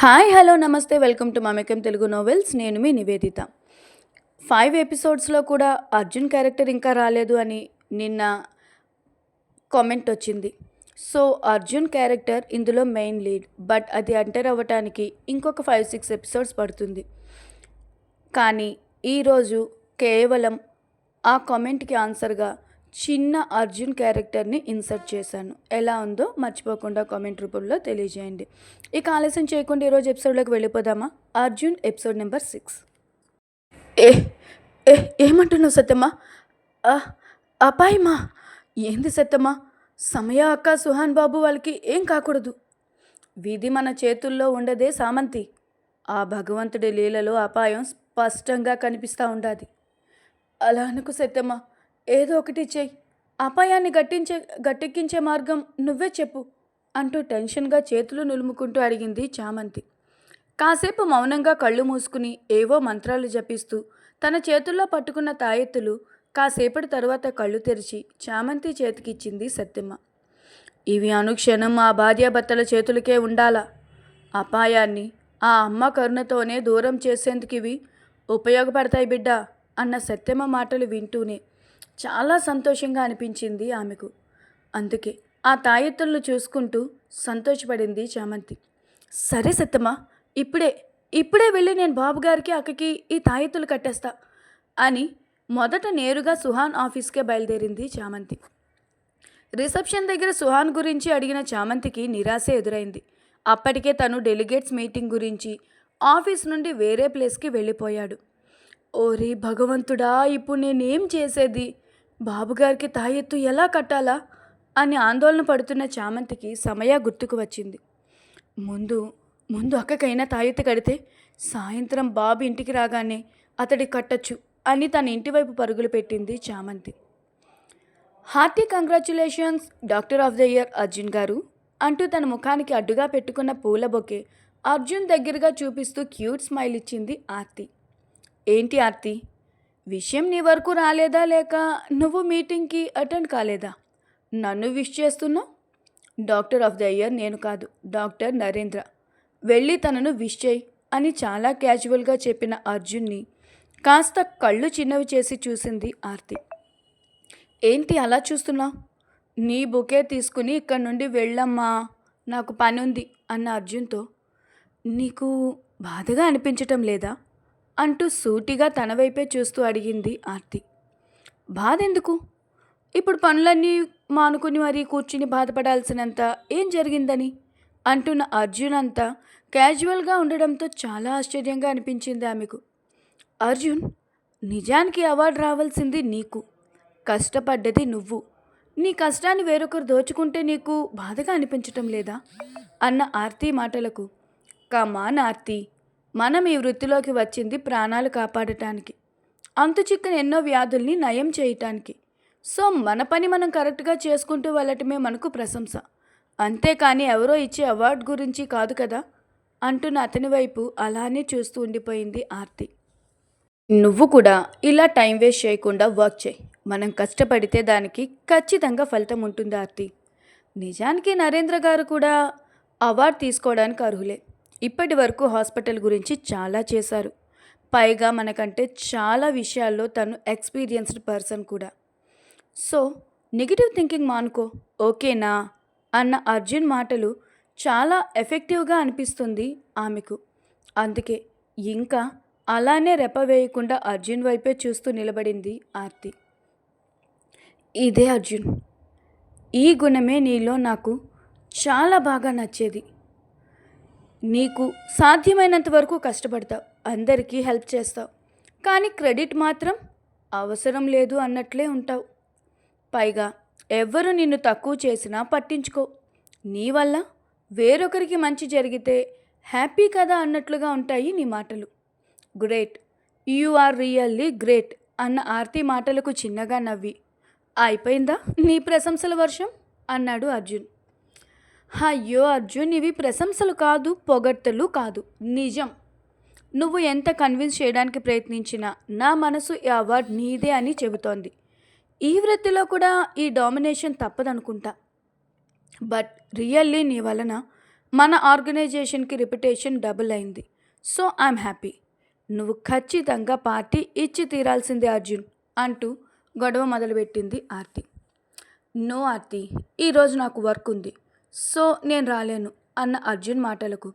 Hi hello నమస్తే welcome to Mamekam Telugu novels. నేను మీ Nivedita. Five ఎపిసోడ్స్లో కూడా అర్జున్ క్యారెక్టర్ ఇంకా రాలేదు అని నిన్న కామెంట్ వచ్చింది. సో అర్జున్ క్యారెక్టర్ ఇందులో మెయిన్ లీడ్ బట్ అది ఎంటర్ అవ్వటానికి ఇంకొక ఫైవ్ సిక్స్ ఎపిసోడ్స్ పడుతుంది. కానీ ఈరోజు కేవలం ఆ కామెంట్కి ఆన్సర్గా చిన్న అర్జున్ క్యారెక్టర్ని ఇన్సర్ట్ చేశాను. ఎలా ఉందో మర్చిపోకుండా కామెంట్ రూపంలో తెలియజేయండి. ఇక ఆలస్యం చేయకుండా ఈరోజు ఎపిసోడ్లోకి వెళ్ళిపోదామా? Arjun episode number six. ఏ ఏ ఏమంటున్నావు సత్యమ్మా? ఆ, అపాయమా? ఏంది సత్యమ్మా? సమయ అక్క సుహాన్ బాబు వాళ్ళకి ఏం కాకూడదు. విధి మన చేతుల్లో ఉండదే సామంతి. ఆ భగవంతుడి లీలలో అపాయం స్పష్టంగా కనిపిస్తూ ఉండాది. అలా అనుకు సత్యమ్మా. ఏదో ఒకటి చెయ్యి. అపాయాన్ని గట్టించే గట్టెక్కించే మార్గం నువ్వే చెప్పు అంటూ టెన్షన్గా చేతులు నులుముకుంటూ అడిగింది చామంతి. కాసేపు మౌనంగా కళ్ళు మూసుకుని ఏవో మంత్రాలు జపిస్తూ తన చేతుల్లో పట్టుకున్న తాయెత్తులు కాసేపటి తరువాత కళ్ళు తెరిచి చామంతి చేతికిచ్చింది సత్యమ్మ. ఇవి అనుక్షణం ఆ భార్యాభర్తల చేతులకే ఉండాలా? అపాయాన్ని ఆ అమ్మ కరుణతోనే దూరం చేసేందుకు ఇవి ఉపయోగపడతాయి బిడ్డ అన్న సత్యమ్మ మాటలు వింటూనే చాలా సంతోషంగా అనిపించింది ఆమెకు. అందుకే ఆ తాయెత్తులను చూసుకుంటూ సంతోషపడింది చామంతి. సరే సత్యమ్మ ఇప్పుడే ఇప్పుడే వెళ్ళి నేను బాబుగారికి అక్కకి ఈ తాయెత్తులు కట్టేస్తా అని మొదట నేరుగా సుహాన్ ఆఫీస్కే బయలుదేరింది చామంతి. రిసెప్షన్ దగ్గర సుహాన్ గురించి అడిగిన చామంతికి నిరాశ ఎదురైంది. అప్పటికే తను డెలిగేట్స్ మీటింగ్ గురించి ఆఫీస్ నుండి వేరే ప్లేస్కి వెళ్ళిపోయాడు. ఓరే భగవంతుడా ఇప్పుడు నేనేం చేసేది? బాబుగారికి తాయెత్తు ఎలా కట్టాలా? అని ఆందోళన పడుతున్న చామంతికి సమయ గుర్తుకు వచ్చింది. ముందు ముందు అక్కకైనా తాయెత్తు కడితే సాయంత్రం బాబు ఇంటికి రాగానే అతడి కట్టచ్చు అని తన ఇంటివైపు పరుగులు పెట్టింది Chamanthi. Hearty congratulations doctor of the year Arjun garu అంటూ తన ముఖానికి అడ్డుగా పెట్టుకున్న పూల బొకే అర్జున్ దగ్గరగా చూపిస్తూ క్యూట్ స్మైల్ ఇచ్చింది ఆర్తి. ఏంటి ఆర్తి? విషయం నీ వరకు రాలేదా లేక నువ్వు మీటింగ్కి అటెండ్ కాలేదా? నన్ను విష్ చేస్తున్నావు? డాక్టర్ ఆఫ్ ద ఇయర్ నేను కాదు డాక్టర్ నరేంద్ర. వెళ్ళి తనను విష్ చేయి అని చాలా క్యాజువల్గా చెప్పిన అర్జున్ని కాస్త కళ్ళు చిన్నవి చేసి చూసింది ఆర్తి. ఏంటి అలా చూస్తున్నావు? నీ బుకే తీసుకుని ఇక్కడ నుండి వెళ్ళమ్మా నాకు పని ఉంది అన్న అర్జున్తో. నీకు బాధగా అనిపించటం లేదా? అంటూ సూటిగా తన వైపే చూస్తూ అడిగింది ఆర్తి. బాధ ఎందుకు ఇప్పుడు పనులన్నీ మానుకుని మరీ కూర్చుని బాధపడాల్సినంత ఏం జరిగిందని? అంటున్న అర్జున్ అంతా క్యాజువల్గా ఉండడంతో చాలా ఆశ్చర్యంగా అనిపించింది ఆమెకు. అర్జున్ నిజానికి అవార్డు రావాల్సింది నీకు. కష్టపడ్డది నువ్వు. నీ కష్టాన్ని వేరొకరు దోచుకుంటే నీకు బాధగా అనిపించటం లేదా? అన్న ఆర్తి మాటలకు. కమాన్ ఆర్తి మనం ఈ వృత్తిలోకి వచ్చింది ప్రాణాలు కాపాడటానికి. అంతు చిక్కని ఎన్నో వ్యాధుల్ని నయం చేయటానికి. సో మన పని మనం కరెక్ట్గా చేసుకుంటూ వెళ్ళటమే మనకు ప్రశంస. అంతేకాని ఎవరో ఇచ్చే అవార్డు గురించి కాదు కదా? అంటున్న అతని వైపు అలానే చూస్తూ ఉండిపోయింది ఆర్తి. నువ్వు కూడా ఇలా టైం వేస్ట్ చేయకుండా వర్క్ చేయి. మనం కష్టపడితే దానికి ఖచ్చితంగా ఫలితం ఉంటుంది ఆర్తి. నిజానికి నరేంద్ర గారు కూడా అవార్డు తీసుకోవడానికి అర్హులే. ఇప్పటి వరకు హాస్పిటల్ గురించి చాలా చేశారు. పైగా మనకంటే చాలా విషయాల్లో తను ఎక్స్పీరియన్స్డ్ పర్సన్ కూడా. సో నెగిటివ్ థింకింగ్ మానుకో ఓకేనా? అన్న అర్జున్ మాటలు చాలా ఎఫెక్టివ్గా అనిపిస్తుంది ఆమెకు. అందుకే ఇంకా అలానే రెప్పవేయకుండా అర్జున్ వైపే చూస్తూ నిలబడింది ఆర్తి. ఇదే అర్జున్ ఈ గుణమే నీలో నాకు చాలా బాగా నచ్చేది. నీకు సాధ్యమైనంత వరకు కష్టపడతావు. అందరికీ హెల్ప్ చేస్తావు. కానీ క్రెడిట్ మాత్రం అవసరం లేదు అన్నట్లే ఉంటావు. పైగా ఎవ్వరు నిన్ను తక్కువ చేసినా పట్టించుకో. నీ వల్ల వేరొకరికి మంచి జరిగితే హ్యాపీ కదా అన్నట్లుగా ఉంటాయి నీ మాటలు. Great. You are really great అన్న ఆర్తి మాటలకు చిన్నగా నవ్వి. అయిపోయిందా నీ ప్రశంసల వర్షం? అన్నాడు అర్జున్. అయ్యో అర్జున్ ఇవి ప్రశంసలు కాదు పొగడ్తలు కాదు. నిజం. నువ్వు ఎంత కన్విన్స్ చేయడానికి ప్రయత్నించినా నా మనసు ఈ అవార్డు నీదే అని చెబుతోంది. ఈ వృత్తిలో కూడా ఈ డామినేషన్ తప్పదనుకుంటా. బట్ రియల్లీ నీ వలన మన ఆర్గనైజేషన్కి రిపిటేషన్ డబుల్ అయింది. So I'm happy. నువ్వు ఖచ్చితంగా పార్టీ ఇచ్చి తీరాల్సిందే అర్జున్ అంటూ గొడవ మొదలుపెట్టింది ఆర్తి. నో ఆర్తి ఈరోజు నాకు వర్క్ ఉంది. సో నేను రాలేను అన్న అర్జున్ మాటలకు.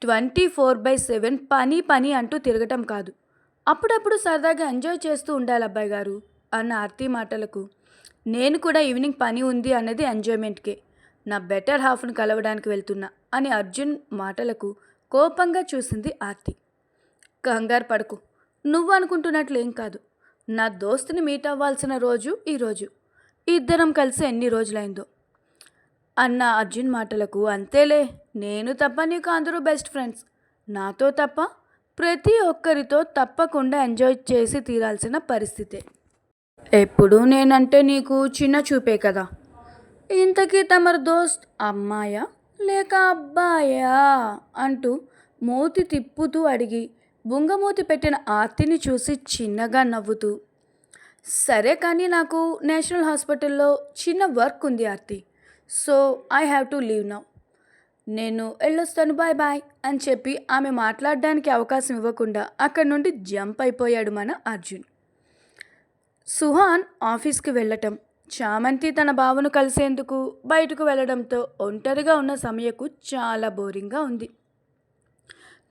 ట్వంటీ ఫోర్ బై సెవెన్ పని పని అంటూ తిరగటం కాదు. అప్పుడప్పుడు సరదాగా ఎంజాయ్ చేస్తూ ఉండాలి అబ్బాయి గారు అన్న ఆర్తి మాటలకు. నేను కూడా ఈవినింగ్ పని ఉంది అన్నది ఎంజాయ్మెంట్కే. నా బెటర్ హాఫ్ను కలవడానికి వెళ్తున్నా అని అర్జున్ మాటలకు కోపంగా చూసింది ఆర్తి. కంగారు పడకు. నువ్వు అనుకుంటున్నట్లు ఏం కాదు. నా దోస్తుని మీట్ అవ్వాల్సిన రోజు ఈరోజు ఇద్దరం కలిసి ఎన్ని రోజులైందో. అన్న అర్జున్ మాటలకు అంతేలే. నేను తప్ప నీకు అందరూ బెస్ట్ ఫ్రెండ్స్ నాతో తప్ప ప్రతి ఒక్కరితో తప్పకుండా ఎంజాయ్ చేసి తీరాల్సిన పరిస్థితే. ఎప్పుడు నేనంటే నీకు చిన్న చూపే కదా. ఇంతకీ తమరు దోస్త్ అమ్మాయా లేక అబ్బాయా? అంటూ మూతి తిప్పుతూ అడిగి బుంగమూతి పెట్టిన ఆర్తిని చూసి చిన్నగా నవ్వుతూ సరే కానీ నాకు నేషనల్ హాస్పిటల్లో చిన్న వర్క్ ఉంది Aarti. So I have to leave now నేను వెళ్ళొస్తాను బాయ్ బాయ్ అని చెప్పి ఆమె మాట్లాడడానికి అవకాశం ఇవ్వకుండా అక్కడి నుండి జంప్ అయిపోయాడు మన అర్జున్. సుహాన్ ఆఫీస్కి వెళ్ళటం చామంతి తన బావను కలిసేందుకు బయటకు వెళ్ళడంతో ఒంటరిగా ఉన్న సమయకు చాలా బోరింగ్గా ఉంది.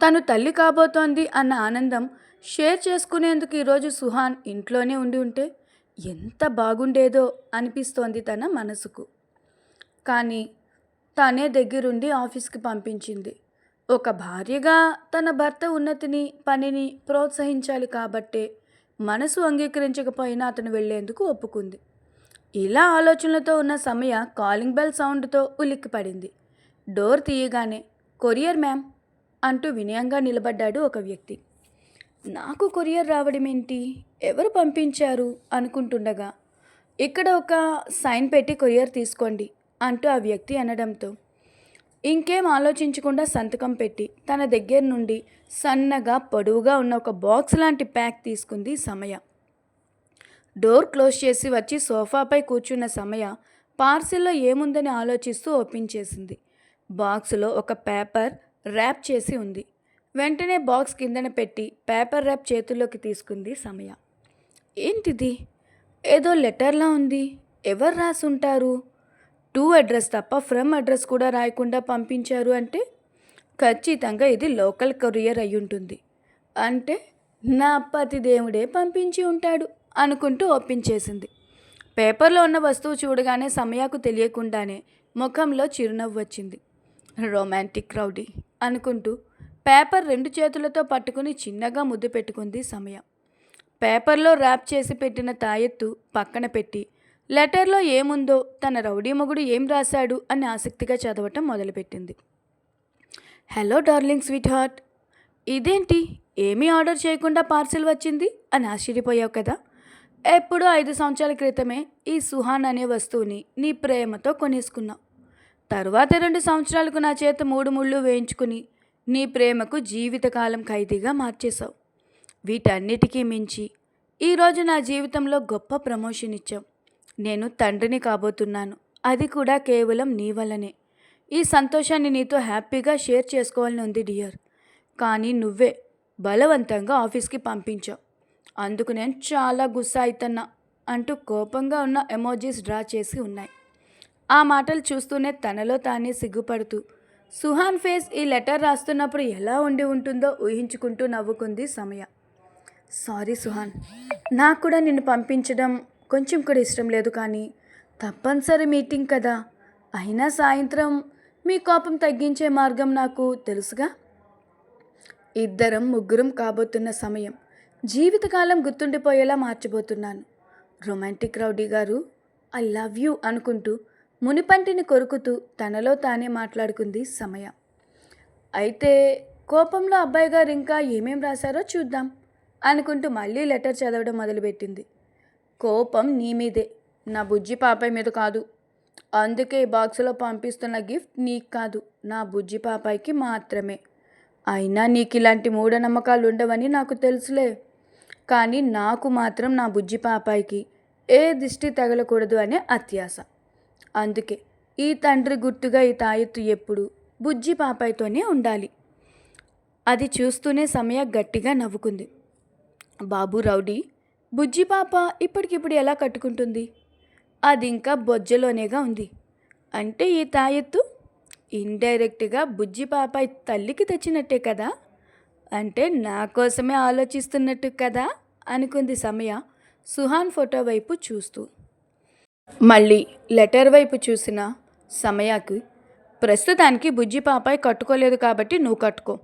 తను తల్లి కాబోతోంది అన్న ఆనందం షేర్ చేసుకునేందుకు ఈరోజు సుహాన్ ఇంట్లోనే ఉండి ఉంటే ఎంత బాగుండేదో అనిపిస్తోంది తన మనసుకు. కానీ తనే దగ్గరుండి ఆఫీస్కి పంపించింది. ఒక భార్యగా తన భర్త ఉన్నతిని పనిని ప్రోత్సహించాలి కాబట్టే మనసు అంగీకరించకపోయినా అతను వెళ్ళేందుకు ఒప్పుకుంది. ఇలా ఆలోచనలతో ఉన్న సమయ కాలింగ్ బెల్ సౌండ్తో ఉలిక్కిపడింది. డోర్ తీయగానే కొరియర్ మ్యామ్ అంటూ వినయంగా నిలబడ్డాడు ఒక వ్యక్తి. నాకు కొరియర్ రావడం ఏంటి? ఎవరు పంపించారు? అనుకుంటుండగా ఇక్కడ ఒక సైన్ పెట్టి కొరియర్ తీసుకోండి. అంటూ ఆ వ్యక్తి అనడంతో ఇంకేం ఆలోచించకుండా సంతకం పెట్టి తన దగ్గర నుండి సన్నగా పొడవుగా ఉన్న ఒక బాక్స్ లాంటి ప్యాక్ తీసుకుంది సమయ. డోర్ క్లోజ్ చేసి వచ్చి సోఫాపై కూర్చున్న సమయ పార్సిల్లో ఏముందని ఆలోచిస్తూ ఓపెన్ చేసింది. బాక్స్లో ఒక పేపర్ ర్యాప్ చేసి ఉంది. వెంటనే బాక్స్ కిందన పెట్టి పేపర్ ర్యాప్ చేతుల్లోకి తీసుకుంది సమయ. ఏంటిది? ఏదో లెటర్లా ఉంది. ఎవరు రాసి ఉంటారు టూ అడ్రస్ తప్ప ఫ్రమ్ అడ్రస్ కూడా రాయకుండా పంపించారు అంటే ఖచ్చితంగా ఇది లోకల్ కొరియర్ అయి ఉంటుంది. అంటే నా పతి దేవుడే పంపించి ఉంటాడు అనుకుంటూ ఓపెన్ చేసింది పేపర్లో ఉన్న వస్తువు చూడగానే సమయాకు తెలియకుండానే ముఖంలో చిరునవ్వు వచ్చింది. రొమాంటిక్ రౌడీ అనుకుంటూ పేపర్ రెండు చేతులతో పట్టుకుని చిన్నగా ముద్దు పెట్టుకుంది సమయం. పేపర్లో ర్యాప్ చేసి పెట్టిన తాయెత్తు పక్కన పెట్టి లెటర్లో ఏముందో తన రౌడీ మొగుడు ఏం రాశాడు అని ఆసక్తిగా చదవటం మొదలుపెట్టింది. హలో డార్లింగ్ స్వీట్ హార్ట్ ఇదేంటి? ఏమీ ఆర్డర్ చేయకుండా పార్సిల్ వచ్చింది? అని ఆశ్చర్యపోయావు కదా. ఎప్పుడో ఐదు సంవత్సరాల క్రితమే ఈ సుహాన్ అనే వస్తువుని నీ ప్రేమతో కొనేసుకున్నావు తరువాత రెండు సంవత్సరాలకు నా చేత మూడు ముళ్ళు వేయించుకుని నీ ప్రేమకు జీవితకాలం ఖైదీగా మార్చేశావు. వీటన్నిటికీ మించి ఈరోజు నా జీవితంలో గొప్ప ప్రమోషన్ ఇచ్చావు. నేను తండ్రిని కాబోతున్నాను. అది కూడా కేవలం నీ వల్లనే. ఈ సంతోషాన్ని నీతో హ్యాపీగా షేర్ చేసుకోవాలని ఉంది డియర్. కానీ నువ్వే బలవంతంగా ఆఫీస్కి పంపించావు. అందుకు నేను చాలా గుస్సా అవుతున్నా అంటూ కోపంగా ఉన్న ఎమోజీస్ డ్రా చేసి ఉన్నాయి. ఆ మాటలు చూస్తూనే తనలో తానే సిగ్గుపడుతూ సుహాన్ ఫేస్ ఈ లెటర్ రాస్తున్నప్పుడు ఎలా ఉండి ఉంటుందో ఊహించుకుంటూ నవ్వుకుంది సమయ. సారీ సుహాన్ నాకు కూడా నిన్ను పంపించడం కొంచెం కూడా ఇష్టం లేదు కానీ తప్పనిసరి మీటింగ్ కదా. అయినా సాయంత్రం మీ కోపం తగ్గించే మార్గం నాకు తెలుసుగా? ఇద్దరం ముగ్గురం కాబోతున్న సమయం. జీవితకాలం గుర్తుండిపోయేలా మార్చబోతున్నాను romantic rowdy garu I love you అనుకుంటూ మునిపంటిని కొరుకుతూ తనలో తానే మాట్లాడుకుంది సమయ. అయితే కోపంలో అబ్బాయి గారు ఇంకా ఏమేం రాశారో చూద్దాం అనుకుంటూ మళ్ళీ లెటర్ చదవడం మొదలుపెట్టింది. కోపం నీ మీదే. నా బుజ్జి పాపాయి మీద కాదు. అందుకే ఈ బాక్సులో పంపిస్తున్న గిఫ్ట్ నీకు కాదు. నా బుజ్జి పాపాయికి మాత్రమే. అయినా నీకు ఇలాంటి మూఢనమ్మకాలు ఉండవని నాకు తెలుసులే. కానీ నాకు మాత్రం నా బుజ్జి పాపాయికి ఏ దిష్టి తగలకూడదు అనే అత్యాస అందుకే ఈ తండ్రి గుర్తుగా ఈ తాయెత్తు ఎప్పుడు బుజ్జి పాపాయితోనే ఉండాలి. అది చూస్తూనే సమయ గట్టిగా నవ్వుకుంది. బాబు రౌడీ బుజ్జి పాప ఇప్పటికిప్పుడు ఎలా కట్టుకుంటుంది? అది ఇంకా బొజ్జలోనేగా ఉంది. అంటే ఈ తాయెత్తు ఇండైరెక్ట్గా బుజ్జి పాపాయి తల్లికి తెచ్చినట్టే కదా? అంటే నా కోసమే ఆలోచిస్తున్నట్టు కదా? అనుకుంది సమయ సుహాన్ ఫోటో వైపు చూస్తూ. మళ్ళీ లెటర్ వైపు చూసిన సమయాకి ప్రస్తుతానికి బుజ్జి పాపాయి కట్టుకోలేదు కాబట్టి నువ్వు కట్టుకో.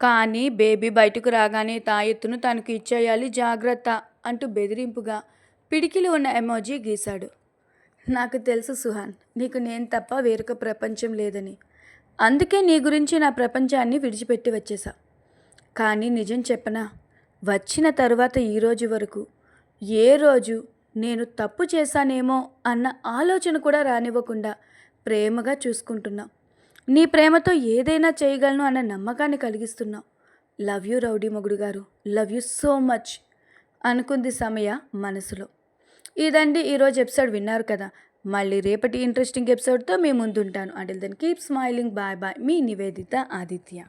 కానీ బేబీ బయటకు రాగానే తాయెత్తును తనకు ఇచ్చేయాలి జాగ్రత్త అంటూ బెదిరింపుగా పిడికిలి ఉన్న ఎమోజీ గీశాడు. నాకు తెలుసు సుహాన్ నీకు నేను తప్ప వేరొక ప్రపంచం లేదని. అందుకే నీ గురించి నా ప్రపంచాన్ని విడిచిపెట్టి వచ్చేసా కానీ నిజం చెప్పనా వచ్చిన తరువాత ఈ రోజు వరకు ఏ రోజు నేను తప్పు చేశానేమో అన్న ఆలోచన కూడా రానివ్వకుండా ప్రేమగా చూసుకుంటున్నా. నీ ప్రేమతో ఏదైనా చేయగలను అన్న నమ్మకాన్ని కలిగిస్తున్నావు లవ్ యూ రౌడీ మొగుడు గారు లవ్ యూ సో మచ్ అనుకుంది సమయ మనసులో. ఇదండి ఈరోజు ఎపిసోడ్ విన్నారు కదా. మళ్ళీ రేపటి ఇంట్రెస్టింగ్ ఎపిసోడ్తో మీ ముందుంటాను. అంటే then keep smiling bye bye మీ నివేదిత ఆదిత్య.